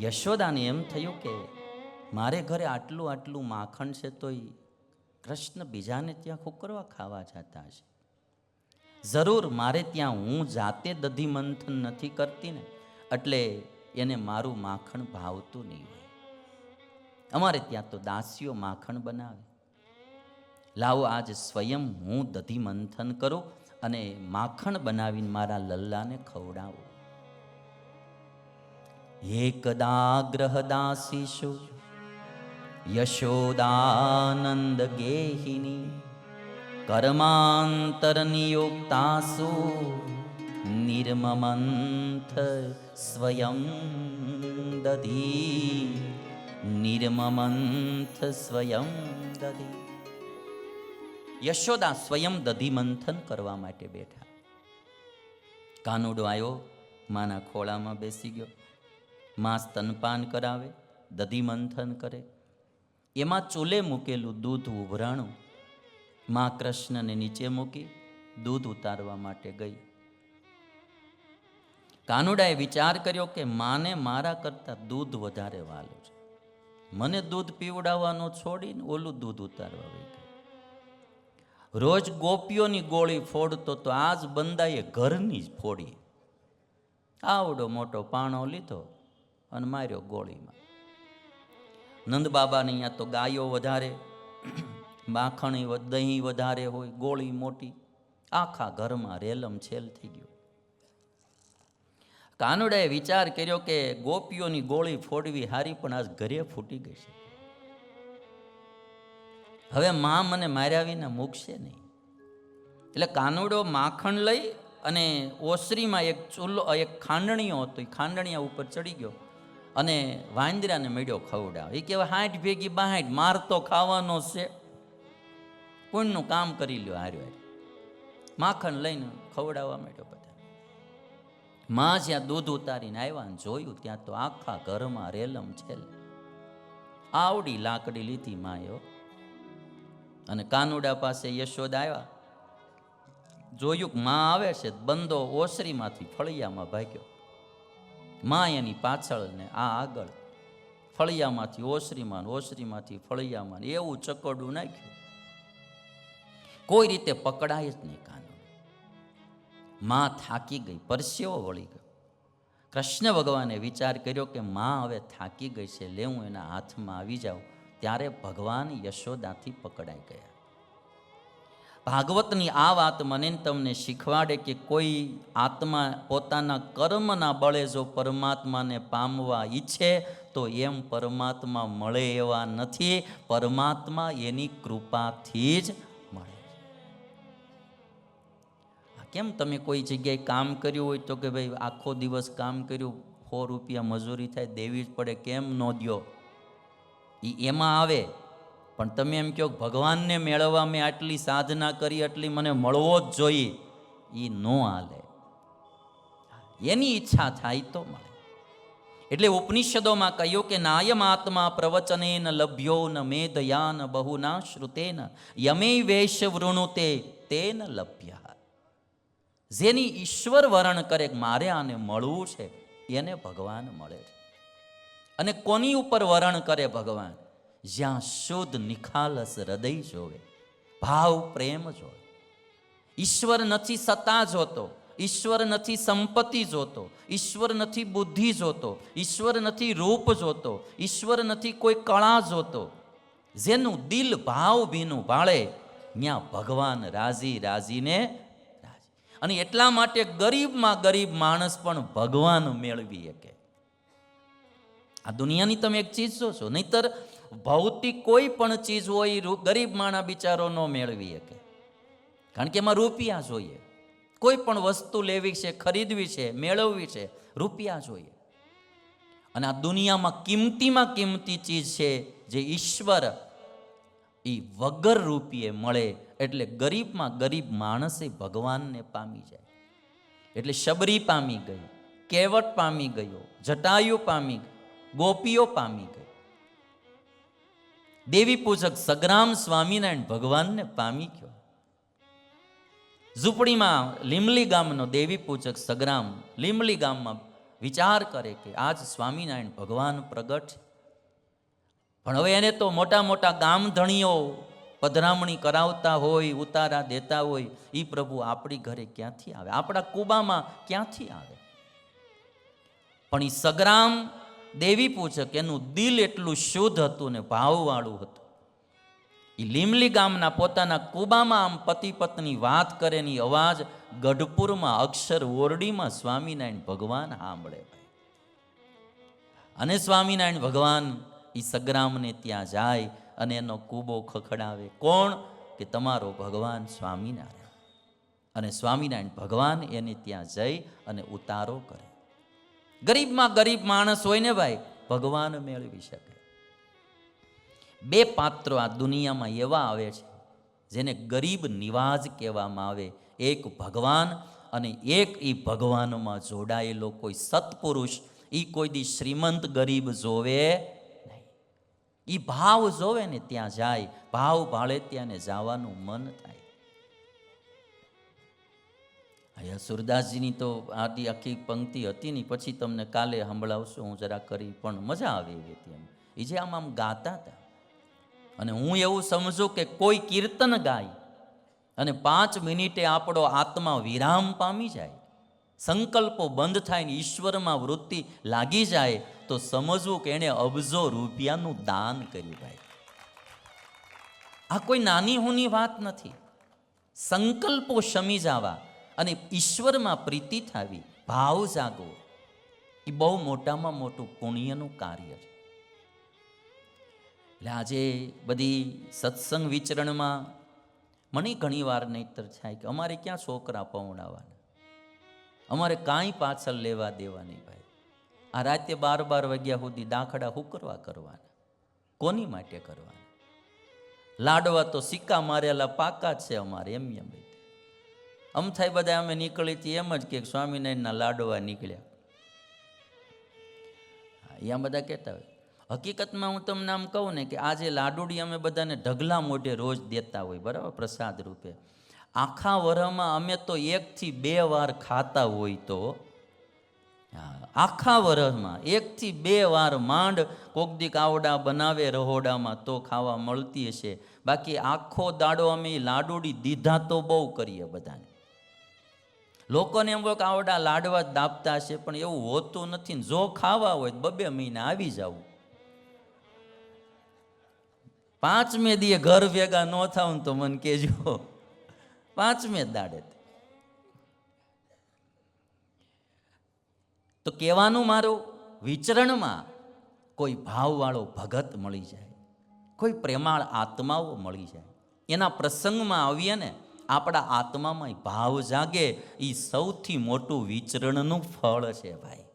યશોદાને એમ થયું કે મારે ઘરે આટલું આટલું માખણ છે તોય કૃષ્ણ બીજાને ત્યાં ખોકરવા ખાવા જતા હશે. જરૂર મારે ત્યાં હું જાતે દધી મંથન નથી કરતી ને, એટલે એને મારું માખણ ભાવતું નહીં હોય. અમારે ત્યાં તો દાસીઓ માખણ બનાવે. લાવો આજ સ્વયં હું દધી મંથન કરું અને માખણ બનાવીને મારા લલ્લાને ખવડાવું. એકદાગ્રહદાસીષુ યશોદાનંદ ગેહિની કર્માંતરનિયુક્તાસુ નિર્મમંથ સ્વયં દધી નિર્મમંથ સ્વયં દધી યશોદા સ્વયં દધી મંથન કરવા માટે બેઠા. કાનુડો આવ્યો માના ખોળામાં બેસી ગયો. માં સ્તનપાન કરાવે, દધી મંથન કરે. એમાં ચૂલે મૂકેલું દૂધ ઉભરાણું. માં કૃષ્ણને નીચે મૂકી દૂધ ઉતારવા માટે ગઈ. કાનુડાએ વિચાર કર્યો કે માને મારા કરતાં દૂધ વધારે વાલું છે. મને દૂધ પીવડાવવાનું છોડીને ઓલું દૂધ ઉતારવા વહી ગઈ. રોજ ગોપીઓની ગોળી ફોડતો તો આજ બંદાએ ઘરની જ ફોડી આવડો મોટો પાણો લીધો. અને માર્યો ગોળીમાં. નંદ બાબાને અહીંયા તો ગાયો વધારે, માખણી દહીં વધારે હોય, ગોળી મોટી, આખા ઘરમાં રેલમ છેલ થઈ ગયો. કાનુડાએ વિચાર કર્યો કે ગોપીઓની ગોળી ફોડવી હારી, પણ આજ ઘરે ફૂટી ગઈ છે. હવે મા મને માર્યા વિના મૂકશે નહીં. એટલે કાનુડો માખણ લઈ અને ઓસરીમાં એક ચૂલો, એક ખાંડણીઓ હતો, એ ખાંડણીયા ઉપર ચડી ગયો. અને વાંદરાને મેળ્યો ખવડાવ. એ કહેવાય, હાઠ ભેગી બાહાઠ માર તો ખાવાનો છે. પુણ્યનું કામ કરી લ્યો હાર્યો માખણ લઈને ખવડાવવા માંડ્યો બધા. માં જ્યાં દૂધ ઉતારીને આવ્યા ને જોયું, ત્યાં તો આખા ઘરમાં રેલમ છેલ આવડી લાકડી લીધી માયો અને કાનુડા પાસે યશોદ આવ્યા. જોયું કે માં આવે છે બંદો ઓસરીમાંથી ફળિયામાં ભાગ્યો. માં એની પાછળ ને આ આગળ. ફળિયામાંથી ઓસરીમાં ઓસરીમાંથી ફળિયામાં એવું ચકડું નાખ્યું. કોઈ રીતે પકડાય જ નહીં કાનો માં થાકી ગઈ, પરસેવો વળી ગયો. કૃષ્ણ ભગવાને વિચાર કર્યો કે માં હવે થાકી ગઈ છે, લે હું એના હાથમાં આવી જાઉં. ત્યારે ભગવાન યશોદાથી પકડાઈ ગયા. ભાગવતની આ વાત મને તમને શીખવાડે કે કોઈ આત્મા પોતાના કર્મના બળે જો પરમાત્માને પામવા ઈચ્છે, તો એમ પરમાત્મા મળે એવા નથી. પરમાત્મા એની કૃપાથી જ મળે કેમ તમે કોઈ જગ્યાએ કામ કર્યું હોય તો કે ભાઈ આખો દિવસ કામ કર્યું, સો રૂપિયા મજૂરી થાય, દેવી જ પડે, કેમ ન દ્યો? એ એમાં આવે. પણ તમે એમ કહો ભગવાનને મેળવવા મેં આટલી સાધના કરી એટલી મને મળવો જ જોઈએ. એ ન હાલે. એની ઈચ્છા થાય તો મળે. એટલે ઉપનિષદોમાં કહ્યું કે નાયમ આત્મા ન લભ્યો ન મેધયા ન બહુના શ્રુતેન. યમે વેશ વૃણુતે ન લભ્ય. જેની ઈશ્વર વરણ કરે મારે આને મળવું છે, એને ભગવાન મળે છે. અને કોની ઉપર વરણ કરે ભગવાન? જ્યાં શુદ્ધ નિખાલસ હૃદય જોવે, ભાવ પ્રેમ જોવે. ઈશ્વર નથી સત્તા જોતો, ઈશ્વર નથી સંપત્તિ જોતો, ઈશ્વર નથી બુદ્ધિ જોતો, ઈશ્વર નથી રૂપ જોતો, ઈશ્વર નથી કોઈ કળા જોતો. જેનું દિલ ભાવ ભીનું ભાળે, ત્યાં ભગવાન રાજી રાજીને રાજી. અને એટલા માટે ગરીબમાં ગરીબ માણસ પણ ભગવાન મેળવી શકે. આ દુનિયાની તમે એક ચીજ જોશો, નહીતર ભૌતિક કોઈ પણ ચીજ હોય ગરીબ માણા બિચારો ન મેળવી શકે. કારણ કે એમાં રૂપિયા જોઈએ. કોઈ પણ વસ્તુ લેવી છે, ખરીદવી છે, મેળવવી છે, રૂપિયા જોઈએ. અને આ દુનિયામાં કિંમતીમાં કિંમતી ચીજ છે, જે ઈશ્વર એ વગર રૂપિયે મળે એટલે ગરીબમાં ગરીબ માણસે ભગવાનને પામી જાય. એટલે શબરી પામી ગઈ, કેવટ પામી ગયો, જટાયુ પામી ગઈ ગોપીઓ પામી ગઈ. દેવી પૂજક સગ્રામ સ્વામિનારાયણ ભગવાનને પામી ગયો ઝૂંપડીમાં લીમલી ગામનો દેવી પૂજક સગ્રામ લીમલી ગામમાં વિચાર કરે કે આજ સ્વામિનારાયણ ભગવાન પ્રગટ પણ હવે એને તો મોટા મોટા ગામધણીઓ પધરામણી કરાવતા હોય, ઉતારા દેતા હોય એ પ્રભુ આપણી ઘરે ક્યાંથી આવે? આપણા કુબામાં ક્યાંથી આવે? પણ એ સગ્રામ દેવી પૂછે એનું દિલ એટલું શુદ્ધ હતું ને ભાવવાળું હતું. એ લીમલી ગામના પોતાના કુબામાં આમ પતિ પત્ની વાત કરે અવાજ ગઢપુરમાં અક્ષર ઓરડીમાં સ્વામિનારાયણ ભગવાન સાંભળે અને સ્વામિનારાયણ ભગવાન એ સગ્રામને ત્યાં જાય અને એનો કૂબો ખખડાવે. કોણ? કે તમારો ભગવાન સ્વામિનારાયણ. અને સ્વામિનારાયણ ભગવાન એને ત્યાં જઈ અને ઉતારો કરે. ગરીબમાં ગરીબ માણસ હોય ને ભાઈ, ભગવાન મેળવી શકે. બે પાત્રો આ દુનિયામાં એવા આવે છે, જેને ગરીબ નિવાજ કહેવામાં આવે. એક ભગવાન અને એક એ ભગવાનમાં જોડાયેલો કોઈ સત્પુરુષ એ કોઈ દી શ્રીમંત ગરીબ જોવે નહીં. એ ભાવ જોવે ને ત્યાં જાય, ભાવ ભાળે ત્યાં જવાનું મન થાય. અહીંયા સુરદાસજીની તો આદિ આખી પંક્તિ હતી ને પછી તમને કાલે સંભળાવશું, હું જરા કરી, પણ મજા આવી એવી હતી એમ. એ જે આમ આમ ગાતા હતા. અને હું એવું સમજું કે કોઈ કીર્તન ગાય અને પાંચ મિનિટે આપણો આત્મા વિરામ પામી જાય, સંકલ્પો બંધ થાય ને ઈશ્વરમાં વૃત્તિ લાગી જાય, તો સમજવું કે એણે અબજો રૂપિયાનું દાન કર્યું ભાઈ. આ કોઈ નાની હોની વાત નથી. સંકલ્પો શમી જવા. અને ઈશ્વરમાં પ્રીતિ થવી, ભાવ જાગવો, એ બહુ મોટામાં મોટું પુણ્યનું કાર્ય છે. એટલે આજે બધી સત્સંગ વિચરણમાં મને ઘણી વાર નહીતર થાય કે અમારે ક્યાં છોકરા પવડાવવાના અમારે કાંઈ પાછળ લેવા દેવા નહીં ભાઈ. આ રાતે બાર બાર વાગ્યા સુધી દાખડા હુકરવા કરવાના? કોની માટે કરવાના? લાડવા તો સિક્કા મારેલા પાકા છે અમારે એમ એમ રીતે આમ થાય બધા અમે નીકળી હતી એમ જ કે સ્વામિનારાયણના લાડવા નીકળ્યા. અહીંયા બધા કહેતા હોય. હકીકતમાં હું તમને આમ કહું ને કે આ જે લાડુડી અમે બધાને ઢગલા મોઢે રોજ દેતા હોય, બરાબર? પ્રસાદ રૂપે. આખા વરમાં અમે તો એકથી બે વાર ખાતા હોય તો આખા વરસમાં એકથી બે વાર માંડ કોકદી કાવડા બનાવે રહોડામાં તો ખાવા મળતી હશે. બાકી આખો દાડો અમે લાડુડી દીધા તો બહુ કરીએ બધાને. લોકોને એમ કહો કે આવડા લાડવા દાબતા હશે, પણ એવું હોતું નથી જો ખાવા હોય તો બબે મહિને આવી જવું. પાંચમે દીએ ઘર ભેગા ન થાવ તો મને કહેજો. પાંચમે દાડે તો કહેવાનું મારું, વિચરણમાં કોઈ ભાવવાળો ભગત મળી જાય, કોઈ પ્રેમાળ આત્માઓ મળી જાય. એના પ્રસંગમાં આવીએ ને આપણા આત્મામાં ભાવ જાગે એ સૌથી મોટું વિચરણનું ફળ છે ભાઈ.